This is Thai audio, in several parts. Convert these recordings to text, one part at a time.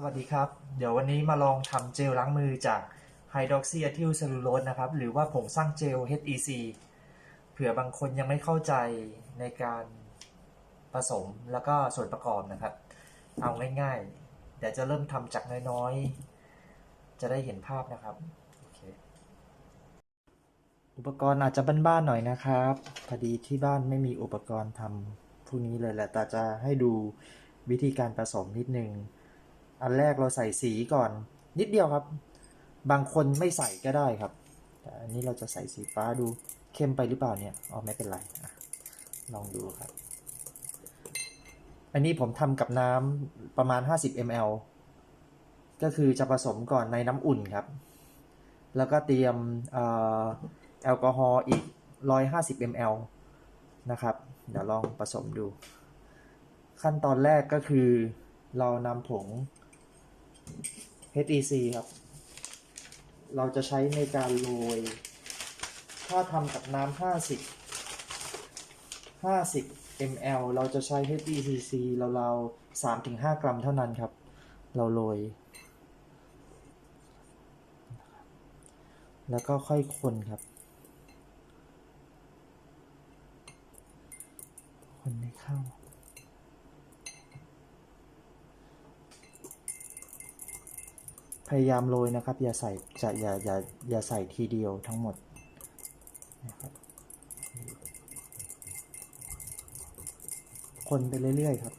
สวัสดีครับ เดี๋ยววันนี้มาลองทำเจลล้างมือจากไฮดรอกซีอะทิลเซลลูโลสนะครับ หรือว่าผงสร้างเจล HEC เผื่อบางคนยังไม่เข้าใจในการผสมแล้วก็ส่วนประกอบนะครับ เอาง่ายๆ เดี๋ยวจะเริ่มทำจากน้อยๆ จะได้เห็นภาพนะครับ อุปกรณ์อาจจะบ้านๆหน่อยนะครับ พอดีที่บ้านไม่มีอุปกรณ์ทำพวกนี้เลยแหละแต่จะให้ดูวิธีการผสมนิดนึง อันแรกเราใส่สีก่อน นิดเดียวครับ บางคนไม่ใส่ก็ได้ครับ แต่อันนี้เราจะใส่สีฟ้าดูเข้มไปหรือเปล่าเนี่ยอ๋อไม่เป็นไรลองดูครับ อันนี้ผมทำกับน้ำประมาณ 50 ml ก็คือจะผสมก่อนในน้ำอุ่นครับ แล้วก็เตรียมเอ่อแอลกอฮอล์อีก 150 ml นะครับ เดี๋ยวลองผสมดู ขั้นตอนแรกก็คือเรานำผง HEC ครับ เราจะใช้ในการโรย ถ้าทำกับน้ำ50 50 ml เราจะใช้ HEC เราๆ3-5 กรัมเท่านั้นครับ เราโรย แล้วก็ค่อยคนครับ คนให้เข้า พยายามโรยนะครับ อย่าใส่จะอย่าอย่าอย่าใส่ทีเดียวทั้งหมดนะครับคนไปเรื่อยๆครับ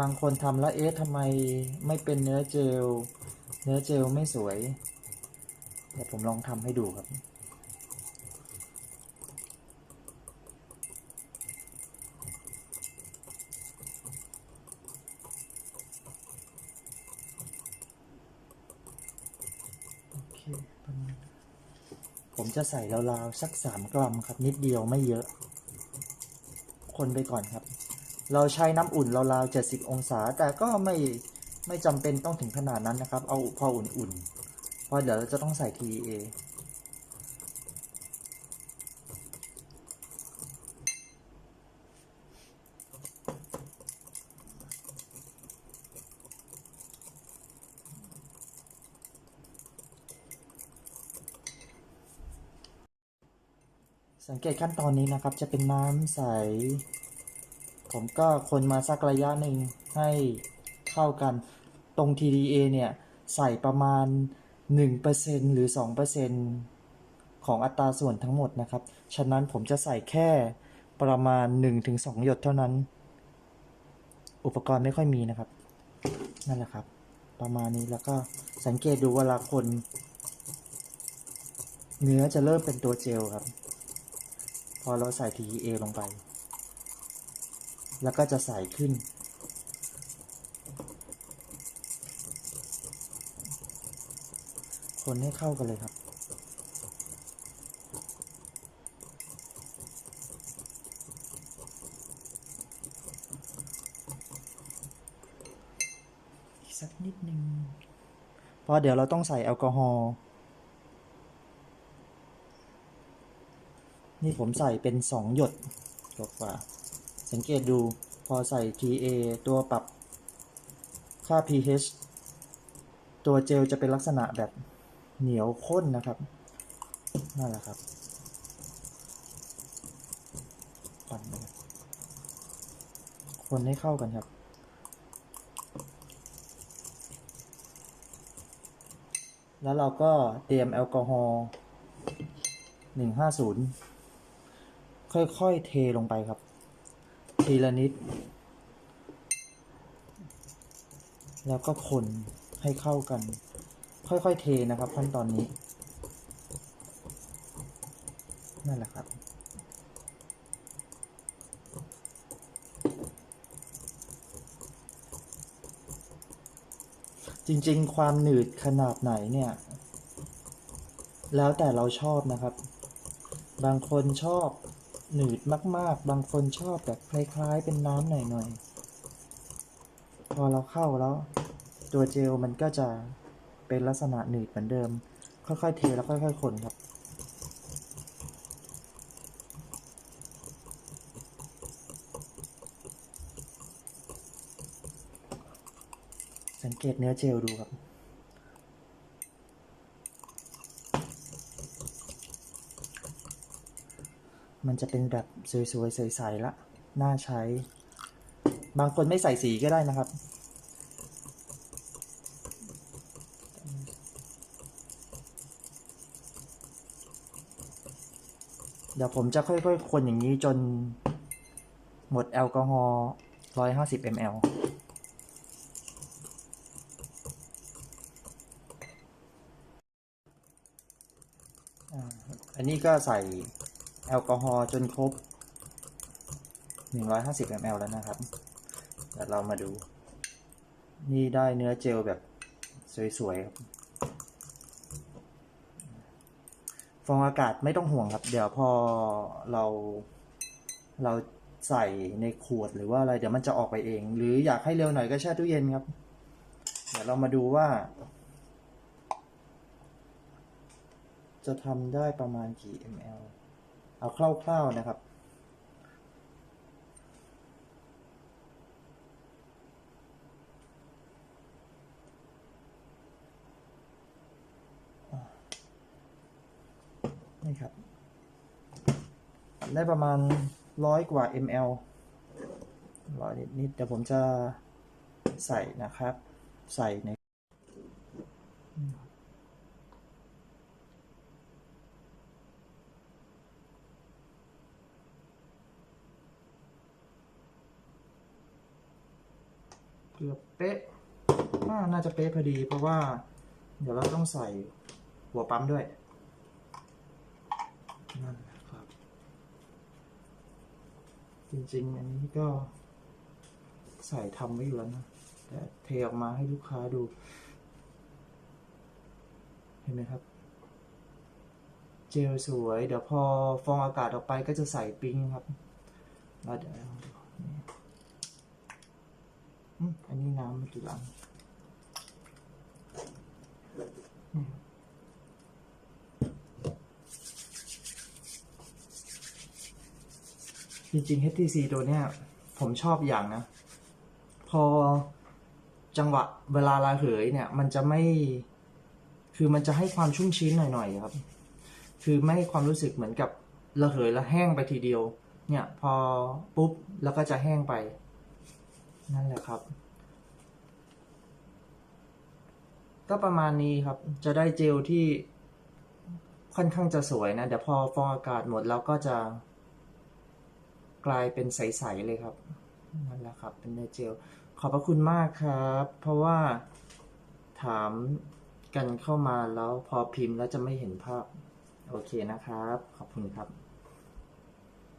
บางคนทำแล้วเอ๊ะทำไมไม่เป็นเนื้อเจล เนื้อเจลไม่สวยเดี๋ยวผมลองทำให้ดูครับ ผมจะใส่ราวๆสักสามกรัมครับ นิดเดียวไม่เยอะ คนไปก่อนครับ เราใช้น้ำอุ่นราวๆ70 องศา แต่ก็ไม่ ไม่จำเป็นต้องถึงขนาดนั้นนะครับ เอาพออุ่นๆ เพราะเดี๋ยวเราจะต้องใส่ TEA สังเกตขั้นตอนนี้นะครับ จะเป็นน้ำใส ผมก็คนมาสักระยะหนึ่งให้ เข้ากัน ตรง TDA เนี่ย ใส่ประมาณ 1%หรือ 2%ของอัตราส่วนทั้งหมดนะครับ ฉะนั้นผมจะใส่แค่ประมาณ 1-2 หยดเท่านั้น อุปกรณ์ไม่ค่อยมีนะครับ นั่นแหละครับ ประมาณนี้แล้วก็สังเกตดูเวลาคน เนื้อจะเริ่มเป็นตัวเจลครับ พอเราใส่ TEA ลงไป แล้วก็จะใส่ขึ้น คนให้เข้ากันเลยครับ อีกสักนิดนึงเพราะเดี๋ยวเราต้องใส่แอลกอฮอล์นี่ผมใส่เป็นสองหยดกว่า สังเกตดูพอใส่ TA ตัวปรับค่า pH ตัวเจลจะเป็นลักษณะแบบ เหนียวข้นนะครับนั่นแหละครับปั่นคนให้เข้ากันครับ แล้วเราก็เตรียมแอลกอฮอล์150ค่อยๆ เทลงไปครับ ทีละนิด แล้วก็คนให้เข้ากัน ค่อยๆเทนะครับ ขั้นตอนนี้ นั่นแหละครับ จริงๆ ความหนืดขนาดไหนเนี่ย แล้วแต่เราชอบนะครับ บางคนชอบหนืดมาก ๆ บางคนชอบแบบคล้ายๆ เป็นน้ำหน่อยๆ พอเราเข้าแล้ว ตัวเจลมันก็จะ เป็นลักษณะหนืดเหมือนเดิม ค่อยๆเทแล้วค่อยๆคนครับสังเกตเนื้อเจลดูครับ มันจะเป็นแบบสวยๆใสๆละ น่าใช้ บางคนไม่ใส่สีก็ได้นะครับ เดี๋ยวผมจะค่อยๆ คนอย่างนี้จนหมดแอลกอฮอล์150 ml อันนี้ก็ใส่แอลกอฮอล์จนครบ 150 ml แล้วนะครับ เดี๋ยวเรามาดู นี่ได้เนื้อเจลแบบสวยๆครับ ฟองอากาศไม่ต้องห่วงครับ เดี๋ยวพอเราเราใส่ในขวดหรือว่าอะไรเดี๋ยวมันจะออกไปเอง หรืออยากให้เร็วหน่อยก็แช่ตู้เย็นครับ เดี๋ยวเรามาดูว่า จะทำได้ประมาณกี่ ml เอาคร่าวๆนะครับ นี่ครับ ได้ประมาณร้อยกว่า ml ร้อยนิดๆเดี๋ยวผมจะใส่นะครับ ใส่ในเกือบเป๊ะน่าจะเป๊ะพอดีเพราะว่า เดี๋ยวเราต้องใส่หัวปั๊มด้วย นั่นแหละครับ จริงๆ อันนี้ก็ใส่ทำไว้อยู่แล้วนะ แต่เทออกมาให้ลูกค้าดู เห็นไหมครับ เจลสวย เดี๋ยวพอฟองอากาศออกไปก็จะใส่ปิ้งครับแล้วเดี๋ยวอันนี้น้ำมันกี่ลังอืม จริงๆ HTC ตัวเนี้ยผมชอบอย่างนะ พอจังหวะเวลาระเหยเนี่ย มันจะไม่ คือมันจะให้ความชุ่มชื้นหน่อยๆครับ คือไม่ให้ความรู้สึกเหมือนกับระเหยแล้วแห้งไปทีเดียว เนี่ย พอปุ๊บแล้วก็จะแห้งไป นั่นแหละครับ ก็ประมาณนี้ครับ จะได้เจลที่ค่อนข้างจะสวยนะ เดี๋ยวพอฟองอากาศหมดแล้วก็จะ กลายเป็นใส ๆ เลยครับ นั่นแหละครับ เป็นเนื้อเจล ขอบพระคุณมากครับ เพราะว่าถามกันเข้ามาแล้วพอพิมพ์แล้วจะไม่เห็นภาพ โอเคนะครับ ขอบคุณครับ